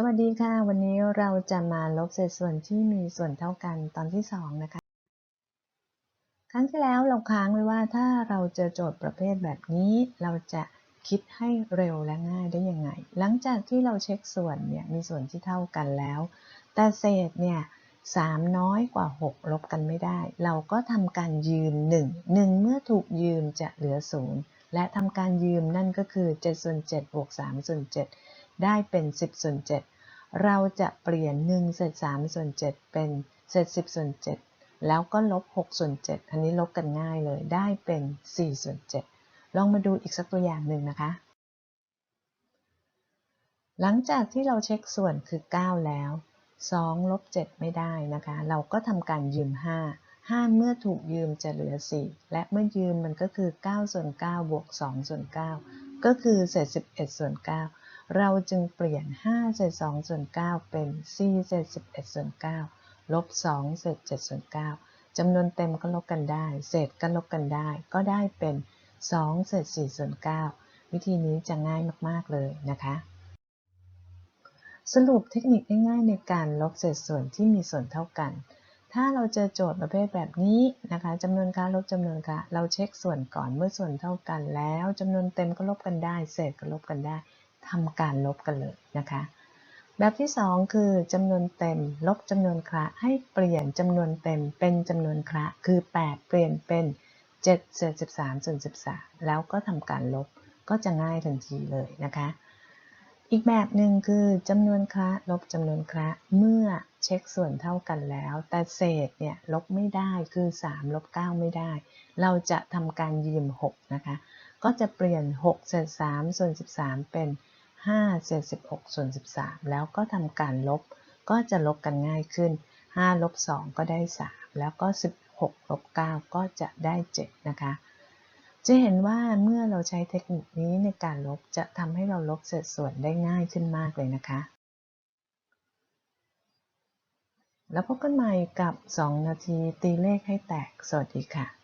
สวัสดีค่ะ วันนี้เราจะมาลบเศษส่วนที่มีส่วนเท่ากันตอนที่ 2 นะคะ ครั้งที่แล้วเราค้างไว้ว่าถ้าเราเจอโจทย์ประเภทแบบนี้ เราจะคิดให้เร็วและง่ายได้ยังไง หลังจากที่เราเช็คส่วนเนี่ยมีส่วนที่เท่ากันแล้ว แต่เศษเนี่ยสามน้อยกว่า 6 ลบกันไม่ได้ เราก็ทำการยืม1 1 เมื่อถูกยืมจะเหลือ 0 และทำการยืมนั่นก็คือ7ส่วน7บวก3ส่วน7 ได้เป็น 10ส่วน7เราจะเปลี่ยน1เศษ3ส่วน7เป็นเศษ10ส่วน7แล้วก็ลบ6ส่วน7อันนี้ลบกันง่ายเลยได้เป็น4ส่วน7ลองมาดูอีกสักตัวอย่างหนึ่งนะคะ หลังจากที่เราเช็คส่วนคือ 9 แล้ว 2 ลบ 7 ไม่ได้นะคะ เราก็ทำการยืม 5 5 เมื่อถูกยืมจะเหลือ 4 และเมื่อยืมมันก็คือ 9 ส่วน 9 บวก 2 ส่วน 9 ก็คือเศษ 11 ส่วน 9 เราจึงเปลี่ยน 5 เศษ 2 ส่วน 9 เป็น 4 เศษ 11 ส่วน 9 ลบ 2 เศษ 7 ส่วน 9จำนวนเต็มก็ลบกันได้ เศษก็ลบกันได้ ก็ได้เป็น 2 เศษ 4 ส่วน 9 วิธีนี้จะง่ายมาก ๆ เลยนะคะ สรุปเทคนิคง่ายๆในการลบเศษส่วนที่มีส่วนเท่ากัน ถ้าเราเจอโจทย์ประเภทแบบนี้นะคะจำนวนค่าลบจำนวนค่าเราเช็คส่วนก่อนเมื่อส่วนเท่ากันแล้วจำนวนเต็มก็ลบกันได้ เศษก็ลบกันได้ทำการลบกันเลยนะคะ แบบที่ 2 คือจำนวนเต็ม ลบจำนวนคระให้เปลี่ยนจำนวนเต็มเป็นจำนวนคระคือ 8 เปลี่ยนเป็น7เศษ13ส่วน13 แล้วก็ทำการลบก็จะง่ายทันทีเลยนะคะ อีกแบบหนึ่งคือจำนวนคระลบจำนวนคระเมื่อเช็คส่วนเท่ากันแล้ว แต่เศษเนี่ยลบไม่ได้คือ 3 ลบ 9 ไม่ได้ เราจะทำการยืม 6 นะคะ ก็จะเปลี่ยน 6 เศษ 3 ส่วน 13 เป็น 5 เศษ 16 ส่วน 13 แล้วก็ทำการลบ ก็จะลบกันง่ายขึ้น 5 ลบ 2 ก็ได้ 3 แล้วก็ 16 ลบ 9 ก็จะได้ 7 นะคะ จะเห็นว่าเมื่อเราใช้เทคนิคนี้ในการลบจะทำให้เราลบเศษส่วนได้ง่ายขึ้นมากเลยนะคะ แล้วพบกันใหม่กับ 2 นาทีตีเลขให้แตก สวัสดีค่ะ